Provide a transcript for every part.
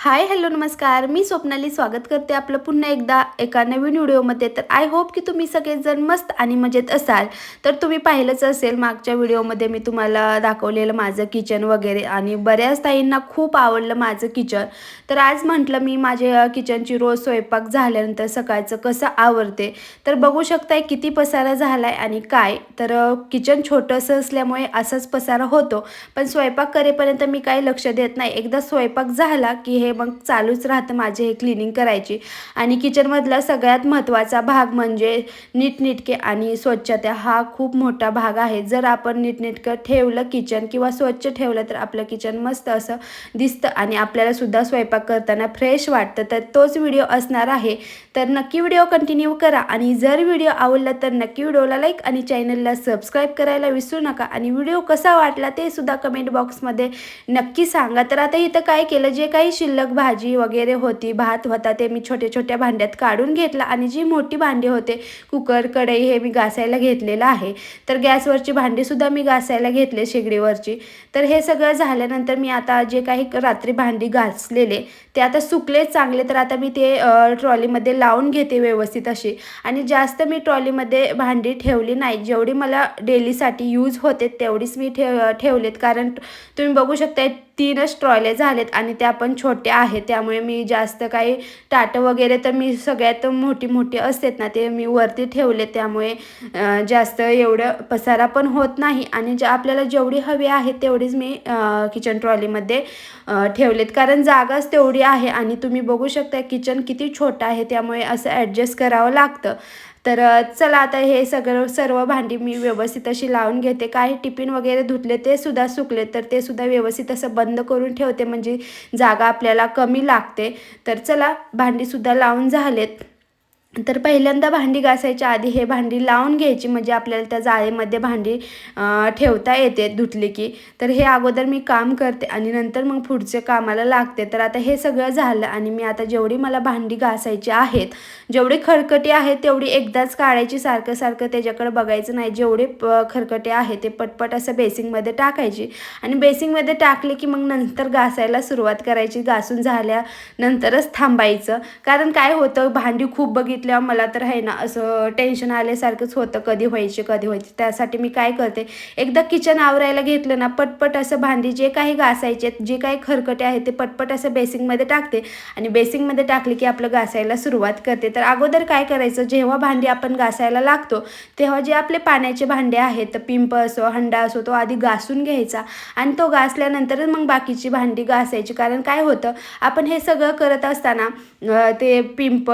Hi hello नमस्कार. मी स्वप्नाली स्वागत करते आपलं पुन्हा एकदा एका नवीन व्हिडिओमध्ये. तर आय होप की तुम्ही सगळेजण मस्त आणि मजेत असाल. तर तुम्ही पाहिलंच असेल मागच्या व्हिडिओमध्ये मी तुम्हाला दाखवलेलं माझं किचन वगैरे आणि बऱ्याच ताईंना खूप आवडलं माझं किचन. तर आज म्हटलं मी माझ्या किचनची रोज स्वयंपाक झाल्यानंतर सकाळचं कसं आवडते तर बघू शकताय किती पसारा झाला आहे आणि काय. तर किचन छोटंसं असल्यामुळे असाच पसारा होतो. पण स्वयंपाक करेपर्यंत मी काही लक्ष देत नाही. एकदा स्वयंपाक झाला की हे मग चालूच राहतं माझे हे क्लिनिंग करायची. आणि किचनमधला सगळ्यात महत्त्वाचा भाग म्हणजे नीटनेटके आणि स्वच्छता हा खूप मोठा भाग आहे. जर आपण नीटनेटकं ठेवलं किचन किंवा स्वच्छ ठेवलं तर आपलं किचन मस्त असं दिसतं आणि आपल्याला सुद्धा स्वयंपाक करताना फ्रेश वाटतं. तर तोच व्हिडिओ असणार आहे. तर नक्की व्हिडिओ कंटिन्यू करा आणि जर व्हिडिओ आवडला तर नक्की व्हिडिओला लाईक आणि चॅनलला सबस्क्राईब करायला विसरू नका. आणि व्हिडिओ कसा वाटला ते सुद्धा कमेंट बॉक्समध्ये नक्की सांगा. तर आता इथं काय केलं? जे काही शिल्लक भाजी वगैरे होती भात होता ते मी छोट्या छोट्या भांड्यात काढून घेतला आणि जी मोठी भांडी होते कुकर कढई हे मी घासायला घेतलेलं आहे. तर गॅसवरची भांडीसुद्धा मी घासायला घेतले शेगडीवरची. तर हे सगळं झाल्यानंतर मी आता जे काही रात्री भांडी घासलेले ते आता सुकले चांगले तर आता मी ते ट्रॉलीमध्ये लावून घेते व्यवस्थित अशी. आणि जास्त मी ट्रॉलीमध्ये भांडी ठेवली नाही. जेवढी मला डेलीसाठी यूज होते तेवढीच मी ठेव ठेवलेत. कारण तुम्ही बघू शकता तीनच ट्रॉले झालेत आणि त्या पण छोट्या आहेत. त्यामुळे मी जास्त काही टाटं वगैरे तर मी सगळ्यात मोठी मोठी असतात ना ते मी वरती ठेवले त्यामुळे जास्त एवढं पसारा पण होत नाही. आणि ज्या आपल्याला जेवढी हवी आहे तेवढीच मी किचन ट्रॉलीमध्ये ठेवलेत. कारण जागाच तेवढी आहे आणि तुम्ही बघू शकता किचन किती छोटं आहे त्यामुळे असं ॲडजस्ट करावं लागतं. तर चला आता हे सगळं सर्व भांडी मी व्यवस्थित अशी लावून घेते. काही टिफिन वगैरे धुतले ते सुद्धा सुकले तर ते सुद्धा व्यवस्थित असं बंद करून ठेवते. म्हणजे जागा आपल्याला कमी लागते. तर चला भांडीसुद्धा लावून झालेत. तर पहिल्यांदा भांडी घासायच्या आधी हे भांडी लावून घ्यायची म्हणजे आपल्याला त्या जाळीमध्ये भांडी ठेवता येते धुतली की. तर हे अगोदर मी काम करते आणि नंतर मग पुढचे कामाला लागते. तर आता हे सगळं झालं आणि मी आता जेवढी मला भांडी घासायची आहेत जेवढी खरकटी आहे तेवढी एकदाच काढायची. सारखं सारखं त्याच्याकडे बघायचं नाही जेवढे खरकटे आहे ते पटपट असं बेसिंगमध्ये टाकायची. आणि बेसिंगमध्ये टाकले की मग नंतर घासायला सुरुवात करायची घासून झाल्यानंतरच थांबायचं. कारण काय होतं भांडी खूप बघित बघितल्यावर मला तर आहे ना असं टेन्शन आल्यासारखंच होतं कधी व्हायचे कधी व्हायचे. त्यासाठी मी काय करते? एकदा किचन आवरायला घेतलं ना पटपट असं भांडी जे काही घासायचे जे काही खरकटे आहे ते पटपट असं बेसिंगमध्ये टाकते. आणि बेसिंगमध्ये टाकले की आपलं घासायला सुरुवात करते. तर अगोदर काय करायचं? जेव्हा भांडी आपण घासायला लागतो तेव्हा जे आपले पाण्याचे भांडे आहेत पिंप असो हंडा असो तो आधी घासून घ्यायचा. आणि तो घासल्यानंतरच मग बाकीची भांडी घासायची. कारण काय होतं? आपण हे सगळं करत असताना ते पिंप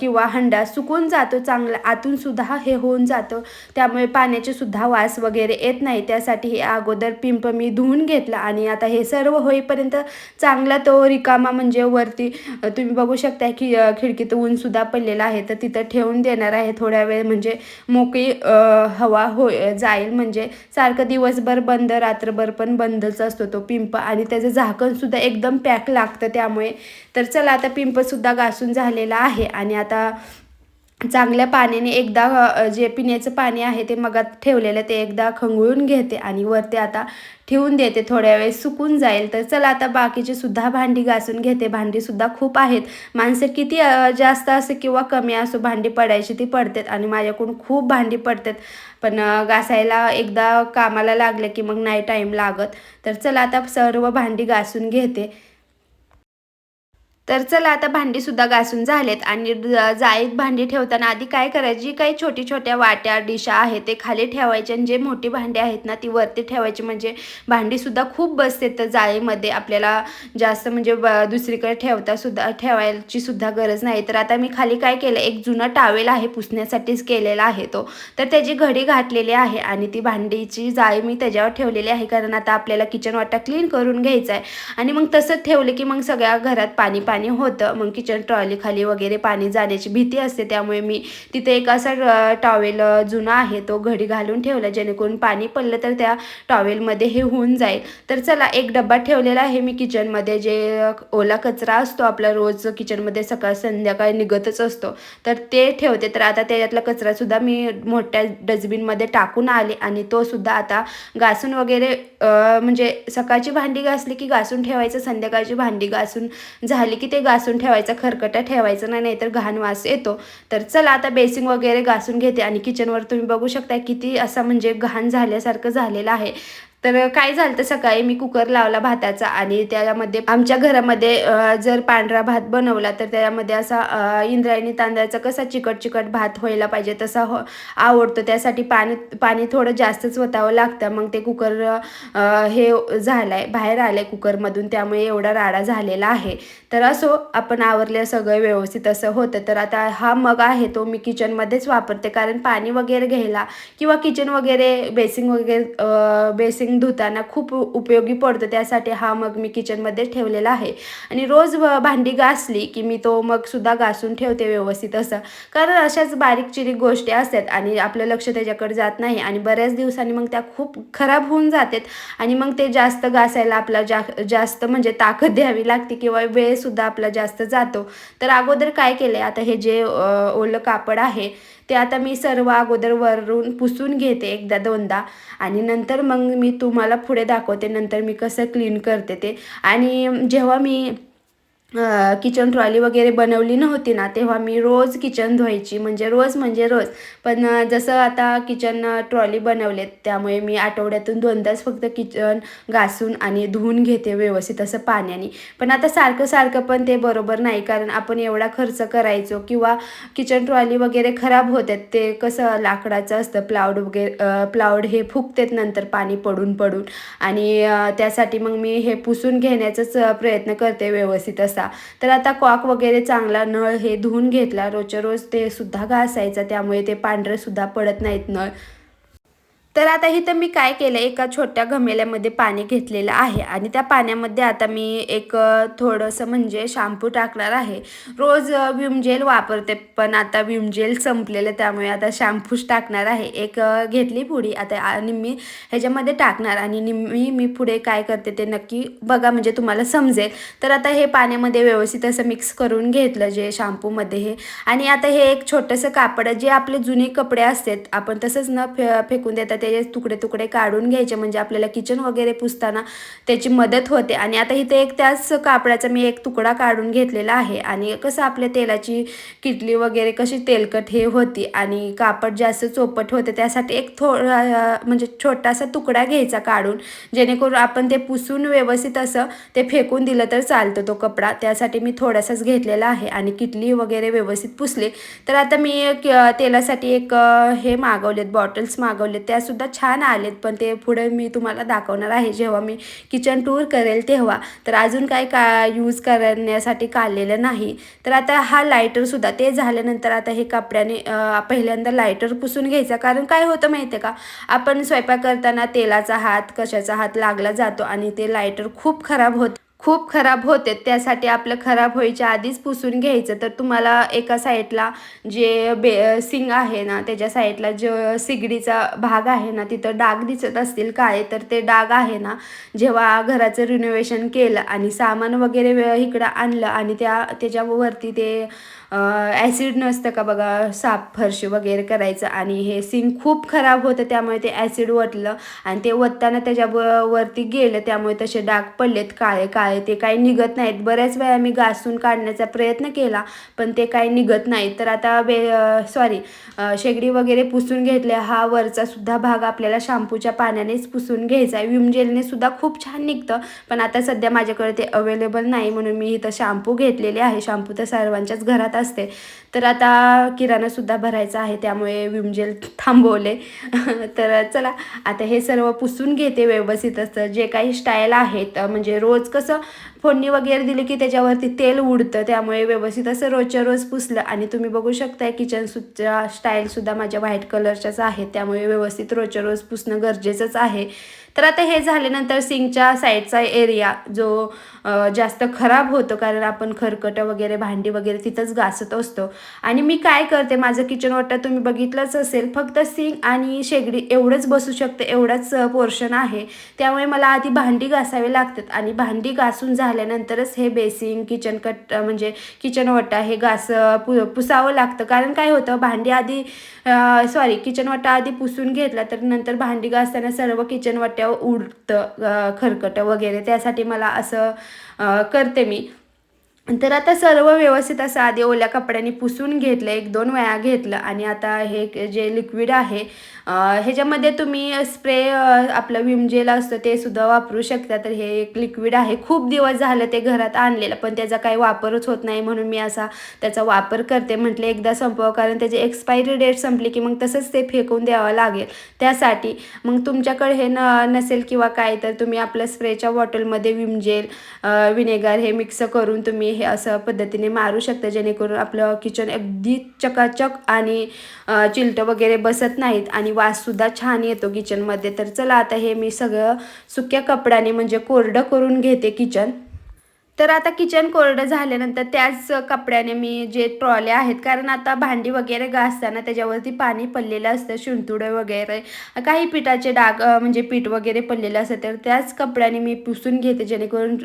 किंवा अंडा सुकून जातो चांगला आतून सुद्धा हे होऊन जातं. त्यामुळे पाण्याचे सुद्धा वास वगैरे येत नाही. त्यासाठी हे अगोदर पिंप मी धुवून घेतला आणि आता हे सर्व होईपर्यंत चांगला तो रिकामा म्हणजे वरती तुम्ही बघू शकता की खिडकीत ऊनसुद्धा पडलेला आहे. तर तिथं ठेवून देणार आहे थोड्या वेळ म्हणजे मोकळी हवा हो जाईल. म्हणजे सारखं दिवसभर बंद रात्रभर पण बंदच असतो तो पिंप आणि त्याचं झाकणसुद्धा एकदम पॅक लागतं त्यामुळे. तर चला आता पिंपसुद्धा घासून झालेला आहे आणि आता चांगल्या पाण्याने एकदा जे पिण्याचं पाणी आहे ते मगात ठेवलेलं ते एकदा खंगळून घेते आणि वरती आता ठेवून देते. थोड्या वेळ सुकून जाईल. तर चला आता बाकीचे सुद्धा भांडी घासून घेते. भांडीसुद्धा खूप आहेत. माणसं किती जास्त असं किंवा कमी असो भांडी पडायची ती पडतात आणि माझ्याकडून खूप भांडी पडतात. पण घासायला एकदा कामाला लागलं की मग नाही टाईम लागत. तर चला आता सर्व भांडी घासून घेते. तर चला आता भांडीसुद्धा घासून झालेत आणि जाळीत भांडी ठेवताना आधी काय करायची? जी काही छोटी छोट्या वाट्या डिशा आहेत ते खाली ठेवायचे आणि जे मोठी भांडी आहेत ना ती वरती ठेवायची. म्हणजे भांडीसुद्धा खूप बसते तर जाळीमध्ये. आपल्याला जास्त म्हणजे दुसरीकडे ठेवतासुद्धा ठेवायचीसुद्धा ठेवायची सुद्धा गरज नाही. तर आता मी खाली काय केलं? एक जुनं टावेल आहे पुसण्यासाठीच केलेला आहे तो. तर त्याची घडी घातलेली आहे आणि ती भांडीची जाळी मी त्याच्यावर ठेवलेली आहे. कारण आता आपल्याला किचन वाटा क्लीन करून घ्यायचा आहे आणि मग तसंच ठेवलं की मग सगळ्या घरात पाणी पाणी पाणी होतं. मग किचन ट्रॉलीखाली वगैरे पाणी जाण्याची भीती असते. त्यामुळे मी तिथे एक असा टॉवेल जुना आहे तो घडी घालून ठेवला. जेणेकरून पाणी पडलं तर त्या टॉवेलमध्ये हे होऊन जाईल. तर चला एक डब्बा ठेवलेला आहे मी किचनमध्ये जे ओला कचरा असतो आपला रोज किचनमध्ये सकाळ संध्याकाळी निघतच असतो. तर ते ठेवते. तर आता त्याच्यातला कचरासुद्धा मी मोठ्या डस्टबिनमध्ये टाकून आले आणि तोसुद्धा आता घासून वगैरे म्हणजे सकाळची भांडी घासली की घासून ठेवायचं संध्याकाळची भांडी घासून झाली की ते घासून ठेवायचं खरकटं ठेवायचं नाही नाहीतर घाण वास येतो. तर चला आता बेसिंग वगैरे घासून घेते आणि किचनवर तुम्ही बघू शकता किती असा म्हणजे घाण झाल्यासारखं झालेलं आहे. तर काय झालं तर सकाळी मी कुकर लावला भाताचा आणि त्यामध्ये आमच्या घरामध्ये जर पांढरा भात बनवला तर त्यामध्ये असा इंद्रायणी तांदळाचा कसा चिकट चिकट भात व्हायला पाहिजे तसा हो आवडतो. त्यासाठी पाणी पाणी थोडं जास्तच ओतावं लागतं. मग ते कुकर हे हे झालंय बाहेर आलंय कुकरमधून त्यामुळे एवढा राडा झालेला आहे. तर असो आपण आवरले सगळं व्यवस्थित असं होतं. तर आता हा मग आहे तो मी किचनमध्येच वापरते. कारण पाणी वगैरे घ्यायला किंवा किचन वगैरे बेसिंग वगैरे बेसिंग धुताना खूप उपयोगी पडतो. त्यासाठी हा मग मी किचनमध्ये ठेवलेला आहे. आणि रोज भांडी घासली की मी तो मग सुद्धा घासून ठेवते व्यवस्थित असं. कारण अशाच बारीक चिरीक गोष्टी असतात आणि आपलं लक्ष त्याच्याकडे जात नाही आणि बऱ्याच दिवसांनी मग त्या खूप खराब होऊन जातात. आणि मग ते जास्त घासायला आपला जा जास्त म्हणजे ताकद द्यावी लागते किंवा वेळसुद्धा आपला जास्त जातो. तर अगोदर काय केलं आता हे जे ओलं कापड आहे ते आता मी सर्व अगोदर वरून पुसून घेते एकदा दोनदा. आणि नंतर मग मी तुम्हाला पुढे दाखवते नंतर मी कसं क्लीन करते ते. आणि जेव्हा मी किचन ट्रॉली वगैरे बनवली नव्हती ना तेव्हा मी रोज किचन धुवायची. म्हणजे रोज म्हणजे रोज. पण जसं आता किचन ट्रॉली बनवलेत त्यामुळे मी आठवड्यातून दोनदाच फक्त किचन घासून आणि धुवून घेते व्यवस्थित असं पाण्याने. पण आता सारखं सारखं पण ते बरोबर नाही कारण आपण एवढा खर्च करायचो किंवा किचन ट्रॉली वगैरे खराब होतात ते कसं लाकडाचं असतं प्लाऊड वगैरे प्लाऊड हे फुकतेत नंतर पाणी पडून पडून. आणि त्यासाठी मग मी हे पुसून घेण्याचाच प्रयत्न करते व्यवस्थित असं. तर आता कॉक वगैरे चांगला नळ हे धुवून घेतला. रोजच्या रोज ते सुद्धा घासायचा. त्यामुळे ते पांढरे सुद्धा पडत नाहीत नळ. तर आता इथं मी काय केलं एका छोट्या घमेल्यामध्ये पाणी घेतलेलं आहे आणि त्या पाण्यामध्ये आता मी एक थोडंसं म्हणजे शॅम्पू टाकणार आहे. रोज विम जेल वापरते पण आता विम जेल संपलेलं त्यामुळे आता शॅम्पूच टाकणार आहे. एक घेतली पुडी आता निम्मी ह्याच्यामध्ये टाकणार आणि निम्मी मी पुढे काय करते ते नक्की बघा म्हणजे तुम्हाला समजेल. तर आता हे पाण्यामध्ये व्यवस्थित असं मिक्स करून घेतलं जे शॅम्पूमध्ये हे. आणि आता हे एक छोटंसं कापड जे आपले जुने कपडे असतात आपण तसंच न फे फेकून देता त्याचे तुकडे तुकडे काढून घ्यायचे म्हणजे आपल्याला किचन वगैरे पुसताना त्याची मदत होते. आणि आता इथे एक त्याच कापडाचा मी एक तुकडा काढून घेतलेला आहे. आणि कसं आपल्या तेलाची किटली वगैरे कशी तेलकट हे होती आणि कापड जास्त चोपट होते त्यासाठी एक थोडा म्हणजे छोटासा तुकडा घ्यायचा काढून जेणेकरून आपण ते पुसून व्यवस्थित असं ते फेकून दिलं तर चालतं तो कपडा. त्यासाठी मी थोडासाच घेतलेला आहे. आणि किटली वगैरे व्यवस्थित पुसले. तर आता मी एक, तेलासाठी एक हे मागवलेत बॉटल्स मागवलेत. त्यासुद्धा सुद्धा छान आलेत पण ते पुढे मी तुम्हाला दाखवणार आहे. जेव्हा मी किचन टूर करेल तेव्हा तर अजून काय का यूज करण्यासाठी काढलेलं नाही. तर आता हा लायटरसुद्धा ते झाल्यानंतर आता हे कपड्याने पहिल्यांदा लायटर पुसून घ्यायचा. कारण काय होतं माहिती आहे का? आपण स्वयंपाक करताना तेलाचा हात कशाचा हात लागला जातो आणि ते लायटर खूप खराब होतं खूप खराब होते त्यासाठी आपलं खराब व्हायच्या आधीच पुसून घ्यायचं. तर तुम्हाला एका साईडला जे बे सिंग आहे ना त्याच्या साईडला जो सिगडीचा भाग आहे ना तिथं डाग दिसत असतील काळे तर ते डाग आहे ना जेव्हा घराचं रिनोव्हेशन केलं आणि सामान वगैरे इकडं आणलं आणि त्या त्याच्यावरती ते ॲसिड नसतं का बघा साफ फरशी वगैरे करायचं आणि हे सिंक खूप खराब होतं त्यामुळे ते ॲसिड वतलं आणि ते वतताना त्याच्या वरती गेलं त्यामुळे तसे डाग पडलेत काळे काळे ते काही निघत नाहीत. बऱ्याच वेळा मी घासून काढण्याचा प्रयत्न केला पण ते काही निघत नाहीत. तर आता बे सॉरी शेगडी वगैरे पुसून घेतल्या हा वरचा सुद्धा भाग आपल्याला शॅम्पूच्या पाण्यानेच पुसून घ्यायचा आहे. विम जेलने सुद्धा खूप छान निघतं पण आता सध्या माझ्याकडे ते अवेलेबल नाही म्हणून मी इथं शॅम्पू घेतलेले आहे. शॅम्पू तर सर्वांच्याच घरात असते. तर आता किराणासुद्धा भरायचा आहे त्यामुळे विमजेल थांबवले. तर चला आता हे सर्व पुसून घेते व्यवस्थित असतं जे काही स्टाईल आहेत म्हणजे रोज कसं फोडणी वगैरे दिली की त्याच्यावरती तेल उडतं त्यामुळे व्यवस्थित असं रोजच्या रोज पुसलं. आणि तुम्ही बघू शकताय किचन सुद्धा स्टाईलसुद्धा माझ्या व्हाईट कलरच्याच आहेत. त्यामुळे व्यवस्थित रोजच्या रोज पुसणं गरजेचंच आहे. तर आता हे झाल्यानंतर सिंकच्या साईडचा एरिया जो जास्त खराब होतो कारण आपण खरकटं वगैरे भांडी वगैरे तिथंच घासत असतो. आणि मी काय करते माझं किचन वाटा तुम्ही बघितलंच असेल फक्त फक्त सिंग आणि शेगडी एवढंच बसू शकतं एवढंच पोर्शन आहे. त्यामुळे मला आधी भांडी घासावी लागतात आणि भांडी घासून झाल्यानंतरच हे बेसिंग किचन कट म्हणजे किचन वटा हे घास पु पुसावं लागतं. कारण काय होतं भांडी आधी सॉरी किचन वटा आधी पुसून घेतला तर नंतर भांडी घासताना सर्व किचन वट्यावर उडतं खरकटं वगैरे. त्यासाठी मला असं करते मी. तर आता सर्व व्यवस्थित असं आधी ओल्या कपड्यांनी पुसून घेतलं एक दोन वेळा घेतलं आणि आता हे जे लिक्विड आहे ह्याच्यामध्ये तुम्ही स्प्रे आपलं विम जेल असतं ते सुद्धा वापरू शकता. तर हे एक लिक्विड आहे. खूप दिवस झालं ते घरात आणलेलं पण त्याचा काही वापरच होत नाही म्हणून मी असा त्याचा वापर करते. म्हटलं एकदा संपव कारण त्याची एक्सपायरी डेट संपली की मग तसंच ते फेकून द्यावं लागेल. त्यासाठी मग तुमच्याकडे हे न नसेल किंवा काय तर तुम्ही आपल्या स्प्रेच्या बॉटलमध्ये विम जेल विनेगर हे मिक्स करून तुम्ही हे असं पद्धतीने मारू शकता जेणेकरून आपलं किचन अगदी चकाचक आणि चिलटं वगैरे बसत नाहीत आणि वाससुद्धा छान येतो किचनमध्ये. तर चला आता हे मी सगळं सुक्या कपड्याने म्हणजे कोरडं करून घेते किचन. तर आता किचन कोरडं झाल्यानंतर त्याच कपड्याने मी जे ट्रॉल्या आहेत कारण आता भांडी वगैरे घासताना त्याच्यावरती पाणी पडलेलं असतं शिंतुडं वगैरे काही पिठाचे डाग म्हणजे पीठ वगैरे पडलेलं असतं तर त्याच कपड्याने मी पुसून घेते जेणेकरून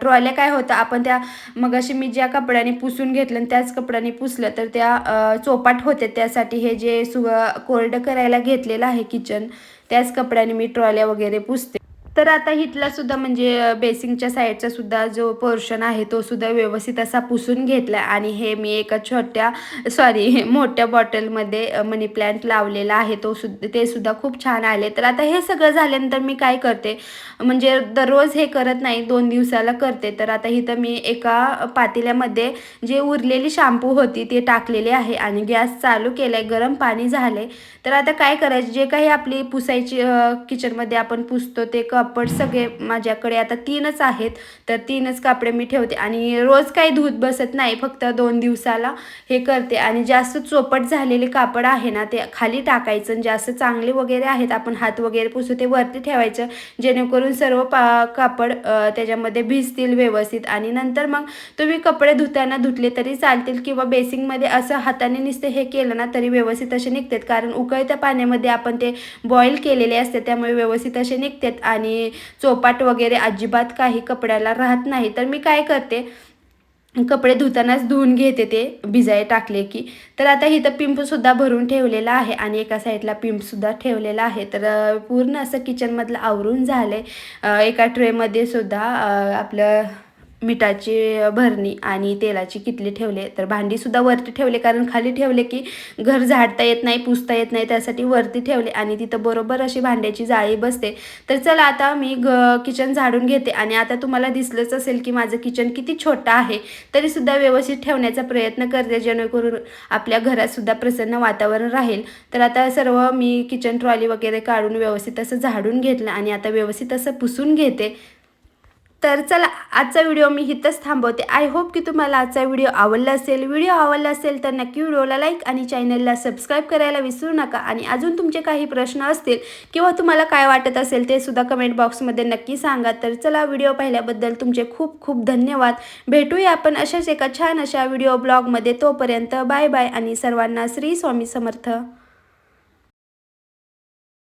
ट्रॉल्या काय होतं आपण त्या मग अशी मी ज्या कपड्याने पुसून घेतलं त्याच कपड्याने पुसलं तर त्या चोपाट होते त्यासाठी हे जे सु कोरडं करायला घेतलेलं आहे किचन त्याच कपड्याने मी ट्रॉल्या वगैरे पुसते. तर आता इथला सुद्धा म्हणजे बेसिंगच्या साईडचा सुद्धा जो पोर्शन आहे तो सुद्धा व्यवस्थित असा पुसून घेतला आणि हे मी एका छोट्या सॉरी मोठ्या बॉटलमध्ये मनी प्लॅन्ट लावलेला आहे. तो सुद्धा ते सुद्धा खूप छान आले. तर आता हे सगळं झाल्यानंतर मी काय करते? म्हणजे दररोज हे करत नाही दोन दिवसाला करते. तर आता इथं मी एका पातेल्यामध्ये जे उरलेली शॅम्पू होती ते टाकलेले आहे. आणि गॅस चालू केला आहे गरम पाणी झाले तर आता काय करायचं? जे काही आपली पुसायची किचनमध्ये आपण पुसतो ते कप कापड सगळे माझ्याकडे आता तीनच आहेत. तर तीनच कापडे मी ठेवते आणि रोज काही धूत बसत नाही फक्त दोन दिवसाला हे करते. आणि जास्त चोपट झालेले कापड आहे ना ते खाली टाकायचं जास्त चांगले वगैरे आहेत आपण हात वगैरे पुसू ते वरती ठेवायचं. जेणेकरून सर्व पा कापड त्याच्यामध्ये भिजतील व्यवस्थित. आणि नंतर मग तुम्ही कपडे धुताना धुतले तरी चालतील किंवा बेसिंगमध्ये असं हाताने नुसते हे केलं ना तरी व्यवस्थित असे निघतात. कारण उकळत्या पाण्यामध्ये आपण ते बॉईल केलेले असते त्यामुळे व्यवस्थित असे निघतात. आणि आणि चोपाट वगैरे अजिबात काही कपड्याला राहत नाही. तर मी काय करते कपडे धुतानाच धुवून घेते ते भिजाय टाकले की. तर आता इथं पिंपसुद्धा भरून ठेवलेला आहे आणि एका साईडला पिंपसुद्धा ठेवलेला आहे. तर पूर्ण असं किचनमधलं आवरून झालं आहे एका ट्रेमध्ये सुद्धा आपलं मिठाची भरणी आणि तेलाची किटली ठेवले तर भांडीसुद्धा वरती ठेवले कारण खाली ठेवले की घर झाडता येत नाही पुसता येत नाही त्यासाठी वरती ठेवले आणि तिथं बरोबर अशी भांड्याची जाळी बसते. तर चला आता मी ग किचन झाडून घेते आणि आता तुम्हाला दिसलंच असेल की माझं किचन किती छोटं आहे तरीसुद्धा व्यवस्थित ठेवण्याचा प्रयत्न करते जेणेकरून आपल्या घरातसुद्धा प्रसन्न वातावरण राहील. तर आता सर्व मी किचन ट्रॉली वगैरे काढून व्यवस्थित असं झाडून घेतलं आणि आता व्यवस्थित असं पुसून घेते. तर चला आजचा व्हिडिओ मी इथंच थांबवते. आय होप की तुम्हाला आजचा व्हिडिओ आवडला असेल. व्हिडिओ आवडला असेल तर नक्की व्हिडिओला लाईक आणि चॅनलला सबस्क्राईब करायला विसरू नका. आणि अजून तुमचे काही प्रश्न असतील किंवा तुम्हाला काय वाटत असेल ते सुद्धा कमेंट बॉक्समध्ये नक्की सांगा. तर चला व्हिडिओ पाहिल्याबद्दल तुमचे खूप खूप धन्यवाद. भेटूया आपण अशाच एका छान अशा व्हिडिओ ब्लॉगमध्ये तोपर्यंत बाय बाय आणि सर्वांना श्री स्वामी समर्थ.